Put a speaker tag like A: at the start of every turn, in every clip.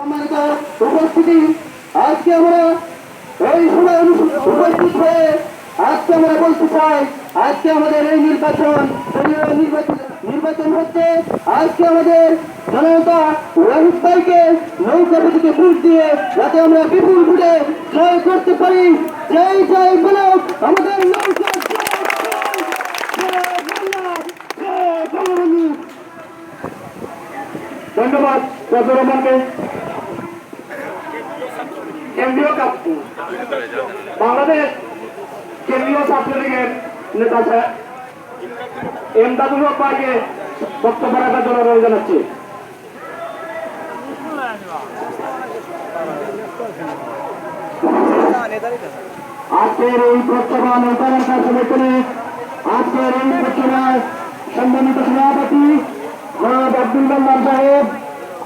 A: উপস্থিতি। আজকে আমরা এই সময় উপস্থিত হয়ে আজকে আমরা বলতে চাই, আজকে আমাদের এই নির্বাচন নির্বাচন হচ্ছে, আজকে আমাদের জনতা রোহিত ভাইকে নৌকা থেকে ভোট দিয়ে যাতে আমরা বিপুল ভোটে জয় করতে পারি। জয় জয় বলো, আমাদের।
B: ধন্যবাদ রহমানকে। কেন্দ্রীয় কাপ- বাংলাদেশ কেন্দ্রীয় ছাত্রলীগের নেতা এমদাদুল হক ভাইকে বক্তব্য রাখার জন্য অনুরোধ জানাচ্ছি। আজকের এই প্রচ্ছবা নৌকার সমর্থনে আজকের এই প্রচ্ছবায় সম্মানিত সভাপতি জনাব আব্দুল সাহেব,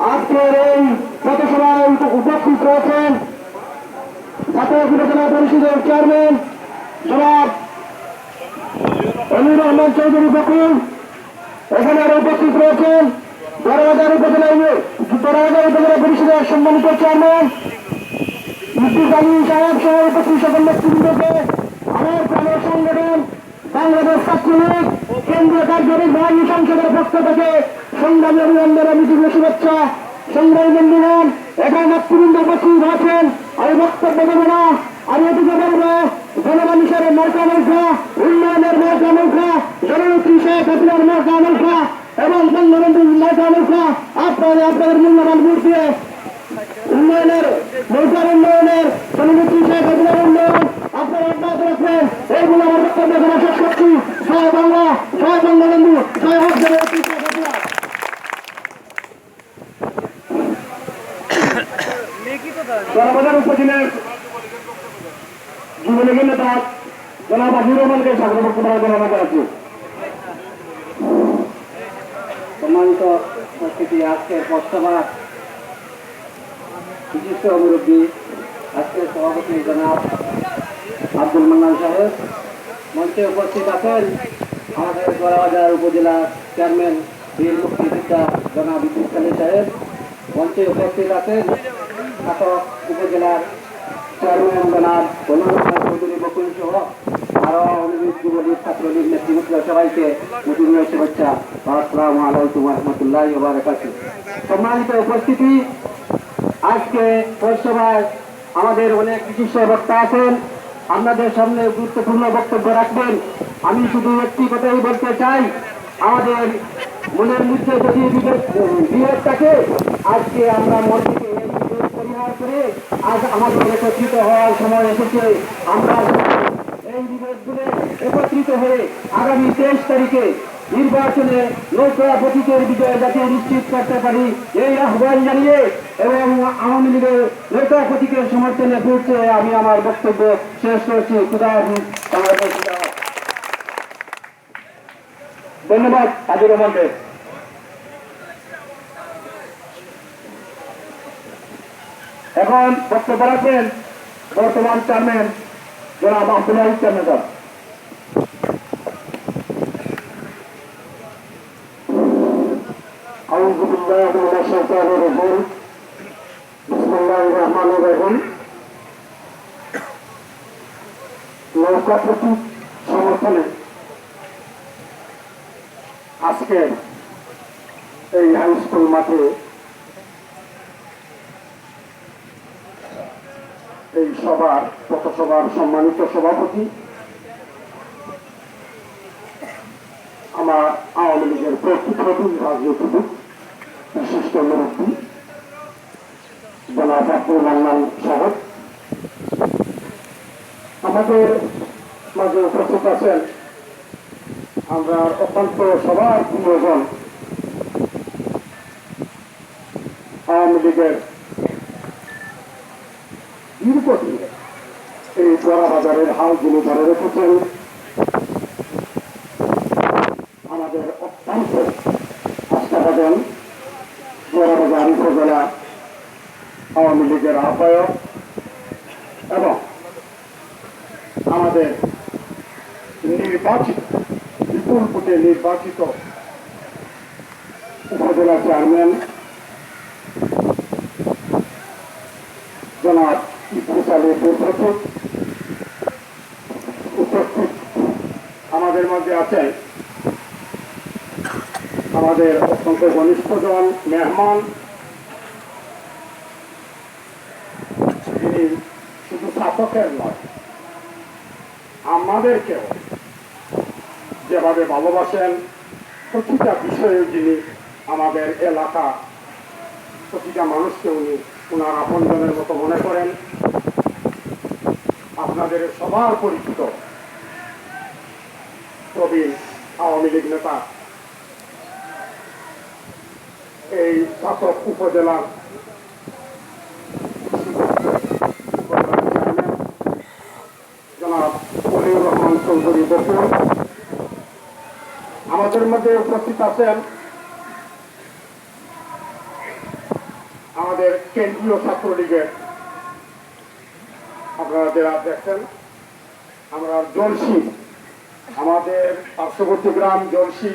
B: আজকের এই পথসভায় উপস্থিত রয়েছেন পরিষদের চেয়ারম্যান জনাব অমির চৌধুরী বকুল। এখানে আরও উপস্থিত রয়েছেন বড়বাজার উপজেলা বড়বাজার উপজেলা পরিষদের সম্মানিত চেয়ারম্যান মুফতি আলী সাহেব সহ উপস্থিত কেন্দ্রীয় কার্যকরী বাহিনী সংসদের পক্ষ থেকে সংগ্রামী অভিনন্দন দীর্ঘ শুভেচ্ছা। সংগ্রামী বন্ধুগণ, এখানে নেতৃবৃন্দ উপস্থিত আছেন। আমি বক্তব্য দেব না আমি এদিকে বলব, জনমানুষের মার্কা নৌকা উন্নয়নের মার্কা নৌকা জননেত্রী শেখ হাসিনার মার্কা এবং বঙ্গবন্ধুর মার্কা নৌকা আপনাদের আপনাদের মূল্যবান উন্নয়নের নৌকার উন্নয়নের জননেত্রী শেখ হাসিনার উন্নয়ন আপনারা অব্যাহত রাখবেন এইগুলো আমার বক্তব্য এখানে শেষ করছি জয় বাংলা জয় বঙ্গবন্ধু জয় হোক জননেত্রী শেখ হাসিনা জনবাজার উপজেলার যুবলীগের নেতা জনাব আজির বক্তব্য রাখার জন্য আমাদের আছে?
A: সম্মানিত উপস্থিতি, আজকের পথসভা বিশিষ্ট মুরব্বী, আজকের সভাপতি জনাব আব্দুল মান্নান সাহেব। মঞ্চে উপস্থিত আছেন আমাদের গোড়াবাজার উপজেলা চেয়ারম্যান বীর মুক্তিযোদ্ধা জনাব ইদ্রিস আলী সাহেব। মঞ্চে উপস্থিত আছেন উপজেলার চেয়ারম্যান জনাব বনরুদ্দার চৌধুরী বকুল সহ আরও সবাইকে মুজিবুর শুভেচ্ছা। আসসালামু আলাইকুম সম্মানিত উপস্থিতি, আজকে পৌরসভায় আমাদের অনেক বিশিষ্ট বক্তা আছেন। আপনাদের সামনে গুরুত্বপূর্ণ বক্তব্য রাখবেন। আমি শুধু একটি কথাই বলতে চাই, আমাদের মনের মধ্যে যদি বিভেদ থাকে, আজকে আমরা মন থেকে পরিহার করে আজ আমাদের একত্রিত হওয়ার সময় এসেছে। আমরা এই বিভেদগুলো একত্রিত হয়ে আগামী তেইশ তারিখে নির্বাচনে নৌকা প্রতীকের বিজয় যাতে নিশ্চিত করতে পারি এই আহ্বান জানিয়ে এবং আওয়ামী লীগের নৌকা প্রতীকের সমর্থনে ঘুরছে আমি আমার বক্তব্য শেষ করছি।
B: ধন্যবাদ আজির রহমানকে। এখন বক্তব্য রাখবেন বর্তমান চেয়ারম্যান জনাব আব্দুল আজিজ চেয়ারম্যান সাহেব
A: أعوذ بالله من الشيطان الرجيم بسم الله الرحمن الرحيم নৌকা প্রতীক সমর্থনে আজকে এই হাই স্কুল মাঠে এই সভার পথসভার সম্মানিত সভাপতি, আমার আওয়ামী লীগের প্রতিনিধি রাজনীতিবিদ, বিশিষ্ট মুরব্বী, জনাব আব্দুল মান্নান সাহেব। আমাদের মাঝে উপস্থিত আছেন আমরা অত্যন্ত সবার প্রিয়জন আওয়ামী লীগের দীর্ঘদিন বড় বাজারের হালগুলো ধরে রেখেছেন। আমাদের অত্যন্ত আস্থাভাজন বড়বাজার উপজেলা আওয়ামী লীগের আহ্বায়ক এবং আমাদের নির্বাচিত বিপুল ভোটে নির্বাচিত উপজেলা চেয়ারম্যান
B: জনাব ইদ্রিস আলী সচিব উপস্থিত আমাদের মধ্যে আছেন আমাদের অত্যন্ত ঘনিষ্ঠজন মেহমান, যিনি শুধু শাসকের নয়, আমাদেরকেও যেভাবে ভালোবাসেন, প্রতিটা বিষয়ে যিনি আমাদের এলাকা, প্রতিটা মানুষকে উনি ওনার আপনজনের মতো মনে করেন। আপনাদের সবার পরিচিত প্রবীণ আওয়ামী লীগ নেতা। এই শাসক উপজেলার আমাদের মধ্যে উপস্থিত আছেন আমাদের কেন্দ্রীয় ছাত্রলীগের। আপনারা যারা দেখছেন, আমরা জলসি আমাদের পার্শ্ববর্তী গ্রাম জলসি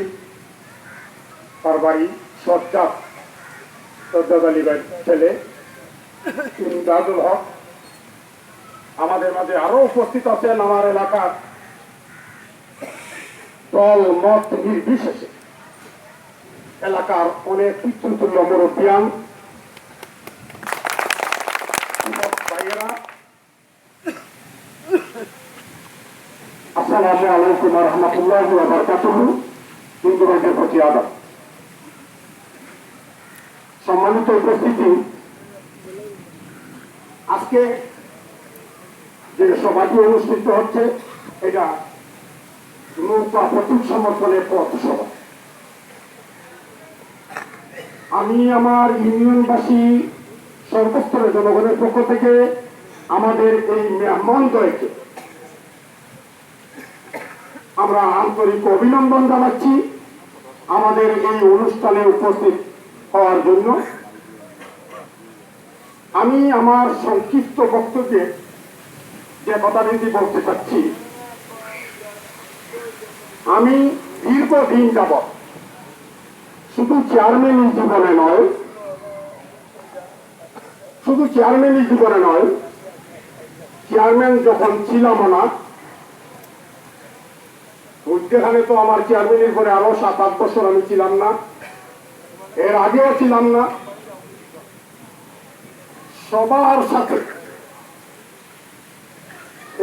B: তার বাড়ি সজ্জাদ আলী ছেলে ইমদাদুল হক। আমাদের মাঝে আরও উপস্থিত আছেন আমার এলাকার দল মত নির্বিশেষে। এলাকার অনেক পিতৃতুল্য মুরব্বিয়ান যুবক ভাইয়েরা আসসালামু আলাইকুম রহমতুল্লাহ বরকাতুহু। হিন্দু রাজ্যের প্রতি আদাব। সম্মানিত উপস্থিতি, আজকে যে সভাটি অনুষ্ঠিত হচ্ছে, এটা নৌকা প্রতীক সমর্থনের পথ সভা। আমি আমার ইউনিয়নবাসী, সর্বস্তরের জনগণের পক্ষ থেকে আমাদের এই মেহমানদয়কে আমরা আন্তরিক অভিনন্দন জানাচ্ছি আমাদের এই অনুষ্ঠানে উপস্থিত হওয়ার জন্য। আমি আমার সংক্ষিপ্ত বক্তব্যে যে কথাটি বলতে চাচ্ছি, আমি দীর্ঘদিন যাবৎ শুধু চেয়ারম্যান জীবনে নয়, শুধু চেয়ারম্যান জীবনে নয় চেয়ারম্যান যখন ছিলাম না মধ্যখানে তো আমার চেয়ারম্যানের পরে আরও সাত, আট বছর আমি ছিলাম না। এর আগেও ছিলাম না। সবার সাথে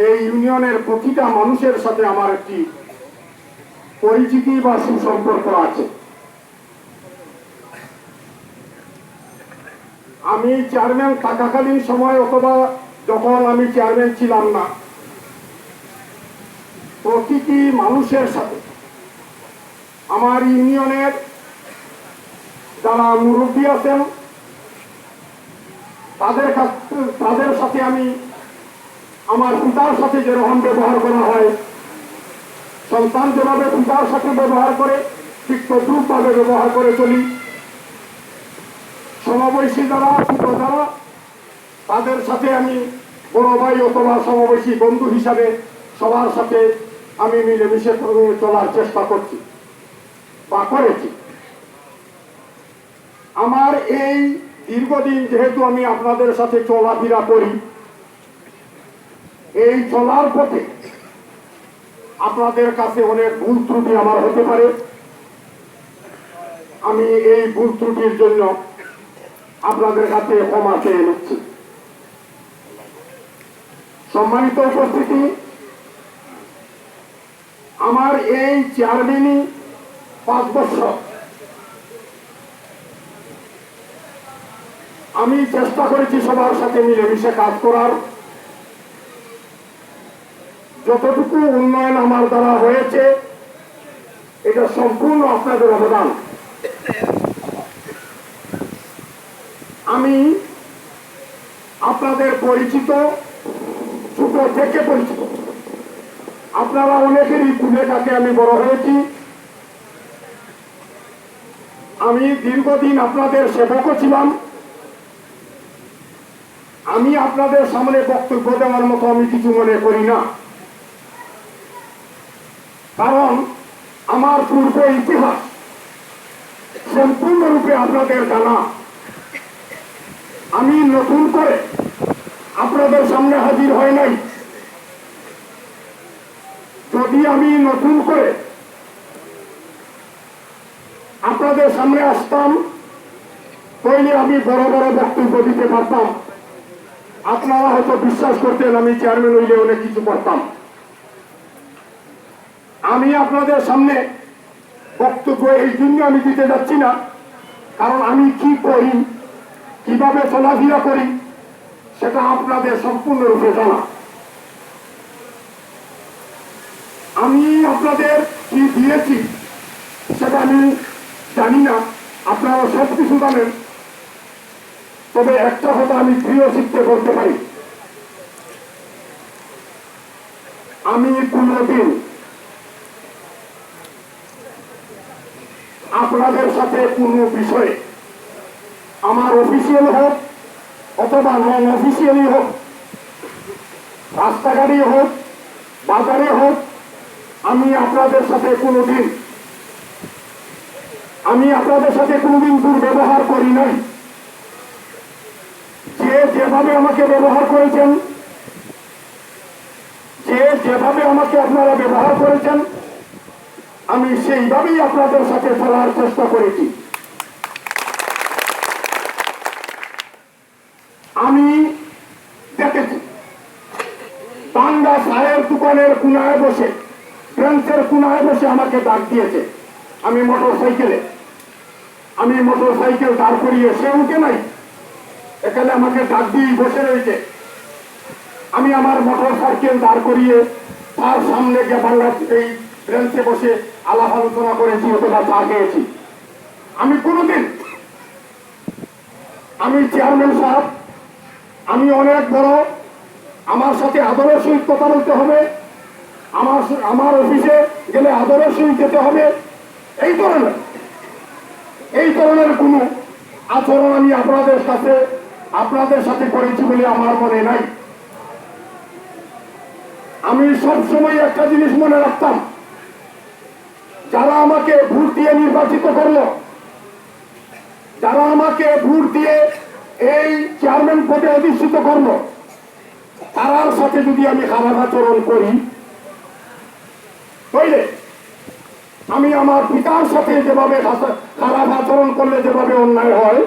B: এই ইউনিয়নের প্রতিটা মানুষের সাথে আমার একটি পরিচিতি বা সুসম্পর্ক আছে। আমি চেয়ারম্যান থাকাকালীন সময় অথবা যখন আমি চেয়ারম্যান ছিলাম না প্রতিটি মানুষের সাথে? আমার ইউনিয়নের যারা মুরব্বী আছেন, তাদের তাদের সাথে আমি আমার পিতার সাথে যেরকম ব্যবহার করা হয়, সন্তান যেভাবে পিতার সাথে ব্যবহার করে, ঠিক তদ্রুপভাবে ব্যবহার করে চলি। সমবয়সী যারা যারা, তাদের সাথে আমি বড় ভাই অথবা সমবয়সী বন্ধু হিসাবে সবার সাথে আমি মিলেমিশে চলার চেষ্টা করছি বা করেছি। আমার এই দীর্ঘদিন যেহেতু আমি আপনাদের সাথে চলাফেরা করি, এই চলার পথে আপনাদের কাছে অনেক ভুল ত্রুটি আমার হতে পারে। আমি এই ভুল ত্রুটির জন্য আপনাদের কাছে ক্ষমা চেয়ে নিচ্ছি। সম্মানিত উপস্থিতি আমার এই চেয়ারম্যানই পাঁচ বছর। আমি চেষ্টা করেছি সবার সাথে মিলেমিশে কাজ করার। যতটুকু উন্নয়ন আমার দ্বারা হয়েছে, এটা সম্পূর্ণ আপনাদের অবদান। আমি আপনাদের পরিচিত, ছোট থেকে পরিচিত। আপনারা অনেকেরই কুলে কাছে আমি বড় হয়েছি। আমি দীর্ঘদিন আপনাদের সেবকও ছিলাম। আমি আপনাদের সামনে বক্তব্য দেওয়ার মতো আমি কিছু মনে করি না। কারণ আমার পূর্ব ইতিহাস সম্পূর্ণরূপে আপনাদের জানা। আমি নতুন করে আপনাদের সামনে হাজির হয় নাই। যদি আমি নতুন করে আপনাদের সামনে আসতাম তাইলে আমি বড় বড় বক্তব্য দিতে পারতাম। আপনারা হয়তো বিশ্বাস করতেন আমি চেয়ারম্যান হইলে অনেক কিছু করতাম। আমি আপনাদের সামনে বক্তব্য এই জন্য আমি দিতে যাচ্ছি না, কারণ আমি কি করি, কীভাবে চলাফেরা করি, সেটা আপনাদের সম্পূর্ণরূপে জানা। আমি আপনাদের কি দিয়েছি সেটা আমি জানি না। আপনারা সব কিছু জানেন। তবে একটা কথা আমি প্রিয় শিখতে বলতে পারি। আমি কোনোদিন আপনাদের সাথে কোনো বিষয়ে, আমার অফিসিয়াল হোক অথবা নন অফিসিয়ালি হোক রাস্তাঘাটে হোক, বাজারে হোক আমি আপনাদের সাথে কোনোদিন, আমি আপনাদের সাথে কোনোদিন দুর্ব্যবহার করি নাই। যে যেভাবে আমাকে ব্যবহার করেছেন, যে যেভাবে আমাকে আপনারা ব্যবহার করেছেন, আমি সেইভাবেই আপনাদের সাথে চলার চেষ্টা করেছি। আমি দেখেছি, বাংলা চায়ের দোকানের কুনায় বসে ফ্রেন্সের কুনায় বসে আমাকে ডাক দিয়েছে। আমি মোটর সাইকেলে আমি মোটর সাইকেল দাঁড় করিয়ে, সে উঠে নাই। এখানে আমাকে ডাক দিয়ে বসে রয়েছে। আমি আমার মোটর সাইকেল দাঁড় করিয়ে তার সামনে বাংলা এই বেঞ্চে বসে আলাপ আলোচনা করেছি অথবা চা খেয়েছি। আমি কোনোদিন, আমি চেয়ারম্যান সাহেব, আমি অনেক বড়, আমার সাথে আদরের সহিত কথা বলতে হবে। আমার আমার অফিসে গেলে আদরের সহিত যেতে হবে। এই ধরনের এই ধরনের কোনো আচরণ আমি আপনাদের সাথে আপনাদের সাথে করেছি বলে আমার মনে নাই। আমি সব সময় একটা জিনিস মনে রাখতাম, যারা আমাকে ভোট দিয়ে নির্বাচিত করল, যারা আমাকে ভোট দিয়ে এই চেয়ারম্যান পদে অধিষ্ঠিত করল, তারার সাথে যদি আমি খারাপ আচরণ করি তাইলে আমি আমার পিতার সাথে যেভাবে খারাপ আচরণ করলে যেভাবে অন্যায় হয়,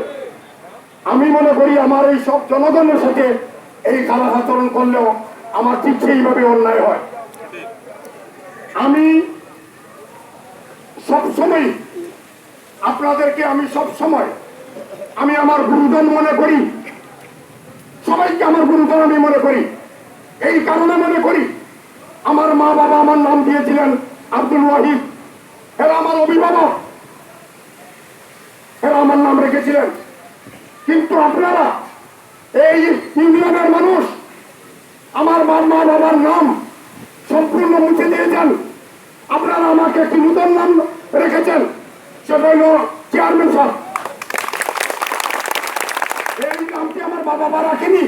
B: আমি মনে করি আমার এই সব জনগণের সাথে এই খারাপ আচরণ করলেও আমার ঠিক সেইভাবে অন্যায় হয়। আমি সব সময় আপনাদেরকে আমি সব সময় আমি আমার গুরুজন মনে করি, সবাইকে আমার গুরুজন আমি মনে করি, এই কারণে মনে করি আমার মা বাবা আমার নাম দিয়েছিলেন আব্দুল ওয়াহিদ। এরা আমার অভিভাবক। এরা আমার নাম রেখেছিলেন। কিন্তু আপনারা, এই ইংল্যান্ডের মানুষ, আমার মা মা বাবার নাম সম্পূর্ণ মুছে দিয়েছেন। আপনারা আমাকে একটি নূতন নাম রেখেছেন, সেটা হল চেয়ারম্যান সাহেব এই নামটি আমার বাবা মা রাখেনি।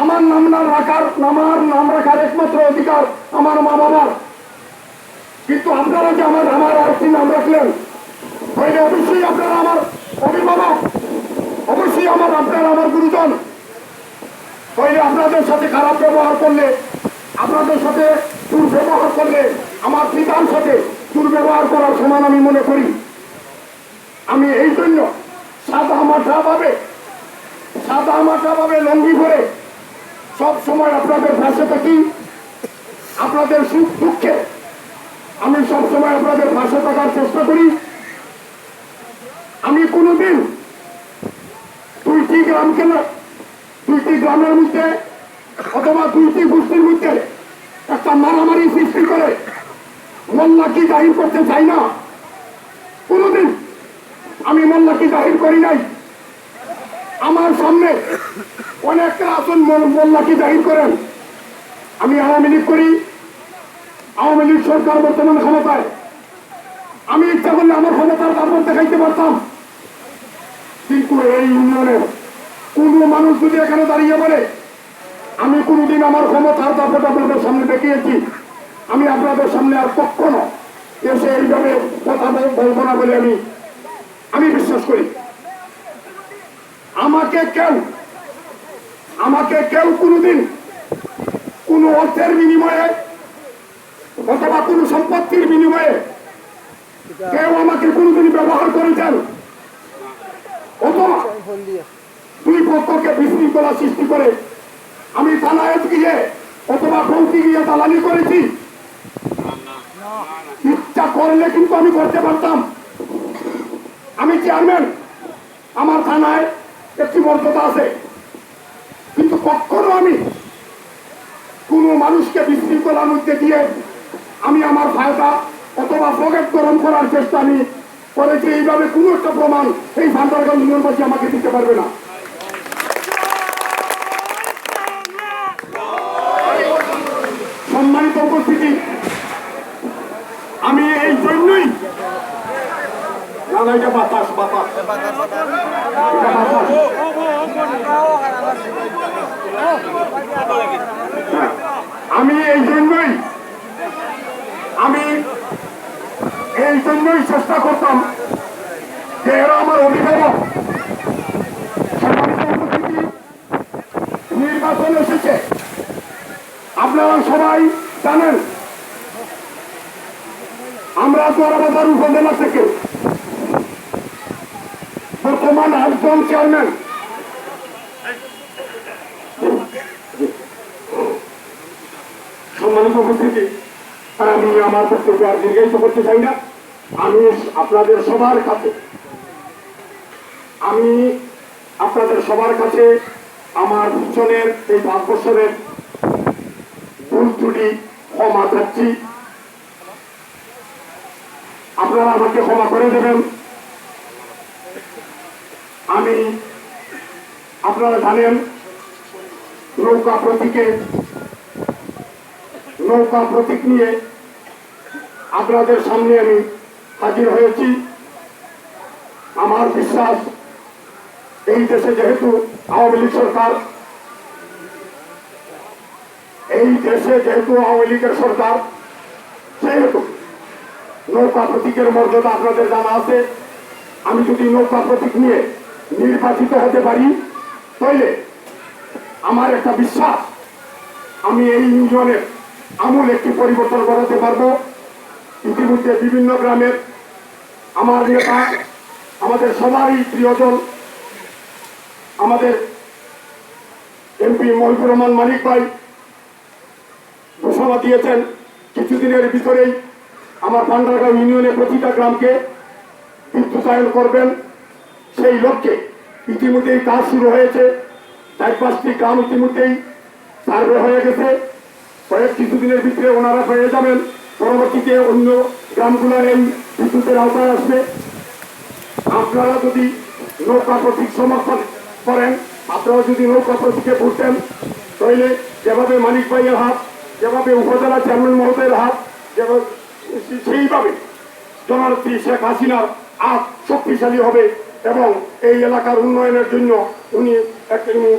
B: আমার নাম না রাখার, আমার নাম রাখার একমাত্র অধিকার আমার মা বাবার। কিন্তু আপনারা যে আমার আমার আরেকটি নাম রাখলেন? অবশ্যই আপনারা আমার অভিভাবক, অবশ্যই আমার আপনারা আমার গুরুজন। তাইলে আপনাদের সাথে খারাপ ব্যবহার করলে, আপনাদের সাথে দুর্ব্যবহার করলে, আমার পিতার সাথে দুর্ব্যবহার করার সমান আমি মনে করি। আমি এই জন্য সাদা মাঠা ভাবে সাদা মাঠা ভাবে লঙ্গি করে সব সময় আপনাদের পাশে থাকি, আপনাদের সুখ দুঃখে। আমি সব সময় আপনাদের পাশে থাকার চেষ্টা করি। আমি কোনোদিন দুইটি গ্রামকে না দুইটি গ্রামের মধ্যে অথবা দুইটি গোষ্ঠীর মধ্যে একটা মারামারি সৃষ্টি করে। মোল্লাকি জাহির করতে চাই না। কোনোদিন আমি মোল্লাকি জাহির করি নাই। সামনে অনেকটা আসন মোল্লাকি জাহির করেন। আমি আওয়ামী লীগ করি। আওয়ামী লীগ সরকার বর্তমান ক্ষমতায়। আমি ইচ্ছা করলে আমার ক্ষমতার তারপর দেখাইতে পারতাম। কিন্তু এই ইউনিয়নের কোন মানুষ যদি এখানে দাঁড়িয়ে বলে আমি কোনোদিন আমার ক্ষমতার তারপর আপনাদের সামনে দেখিয়েছি। আমি আপনাদের সামনে আর কখনো এসে এইভাবে কথা বল- বলব না বলে আমি আমি বিশ্বাস করি। আমাকে কেউ আমাকে কেউ কোনোদিন কোনো অর্থের বিনিময়ে অথবা কোনো সম্পত্তির বিনিময়ে কেউ আমাকে কোনোদিন ব্যবহার করেছেন। অথবা দুই পক্ষকে বিশৃঙ্খলা সৃষ্টি করে আমি থানায় গিয়ে অথবা পৌঁছে গিয়ে দালালি করেছি। ইচ্ছা করলে কিন্তু আমি করতে পারতাম। আমি চেয়ারম্যান আমার থানায় একটি মর্যাদা আছে। কিন্তু কখনো আমি কোনো মানুষকে বিশৃঙ্খলার মধ্যে দিয়ে আমি আমার ফায়দা অথবা পকেট গরম করার চেষ্টা আমি করেছি, এইভাবে কোনো একটা প্রমাণ এই ভান্ডারগাঁও ইউনিয়নবাসী আমাকে দিতে পারবে না। সম্মানিত উপস্থিতি আমি এই জন্যই না না আমি এই জন্যই, আমি এই জন্যই চেষ্টা করতাম যে এরা আমার অভিভাবক। নির্বাচন এসেছে। আপনারা সবাই জানেন, আমরা চোরাবাজার উপজেলা একজন চেয়ারম্যান সম্মানিত উপস্থিতি আমি আমার বক্তব্য আর দীর্ঘায়িত করতে চাই না। আমি আপনাদের সবার কাছে, আমি আপনাদের সবার কাছে আমার পিছনের এই পাঁচ বছরের ভুল ত্রুটি ক্ষমা চাচ্ছি। আপনারা আমাকে ক্ষমা করে দেবেন। আমি আপনারা জানেন, নৌকা প্রতীকে, নৌকা প্রতীক নিয়ে আপনাদের সামনে আমি হাজির হয়েছি। আমার বিশ্বাস, এই দেশে যেহেতু আওয়ামী লীগ সরকার, এই দেশে যেহেতু আওয়ামী লীগের সরকার, সেহেতু নৌকা প্রতীকের মর্যাদা আপনাদের জানা আছে। আমি যদি নৌকা প্রতীক নিয়ে নির্বাচিত হতে পারি? তাইলে আমার একটা বিশ্বাস, আমি এই ইউনিয়নের আমূল একটি পরিবর্তন করাতে পারব। ইতিমধ্যে বিভিন্ন গ্রামের আমার নেতা, আমাদের সবারই প্রিয়জন আমাদের এমপি মহিবুর রহমান মানিক ভাই ঘোষণা দিয়েছেন, কিছুদিনের ভিতরেই আমার পান্ডারগাঁও ইউনিয়নের প্রতিটা গ্রামকে বিদ্যুতায়ন করবেন। সেই লক্ষ্যে ইতিমধ্যেই কাজ শুরু হয়েছে। চার পাঁচটি গ্রাম ইতিমধ্যেই সার্ভে হয়ে গেছে। কয়েক কিছুদিনের ভিতরে ওনারা হয়ে যাবেন। পরবর্তীতে অন্য গ্রামগুলোর এই বিদ্যুতের আওতায় আসবে। আপনারা যদি নৌকা প্রতীক সমর্থন করেন, আপনারা যদি নৌকা প্রতীকে ভোটেন তাহলে যেভাবে মানিক ভাইয়ের হাত, যেভাবে উপজেলা চেয়ারম্যান মহোদয়ের হাত, যেভাবে সেইভাবে জননেত্রী শেখ হাসিনার হাত শক্তিশালী হবে এবং এই এলাকার উন্নয়নের জন্য উনি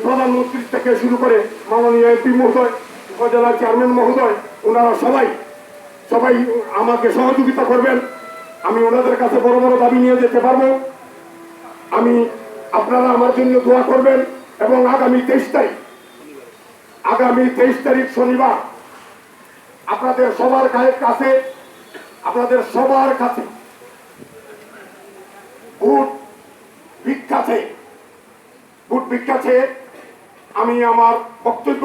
B: প্রধানমন্ত্রী থেকে শুরু করে মাননীয় এমপি মহোদয় উপজেলা চেয়ারম্যান মহোদয় ওনারা সবাই সবাই আমাকে সহযোগিতা করবেন। আমি ওনাদের কাছে বড় বড় দাবি নিয়ে যেতে পারব। আমি, আপনারা আমার জন্য দোয়া করবেন এবং আগামী তেইশ তারিখ, আগামী তেইশ তারিখ শনিবার আপনাদের সবার কাছে, আপনাদের সবার কাছে ভোট ভিক্ষা চেয়ে ভোট ভিক্ষা চেয়ে আমি আমার বক্তব্য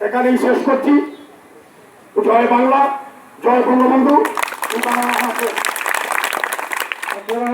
B: এখানেই শেষ করছি। জয় বাংলা, জয় বঙ্গবন্ধু। আপনারা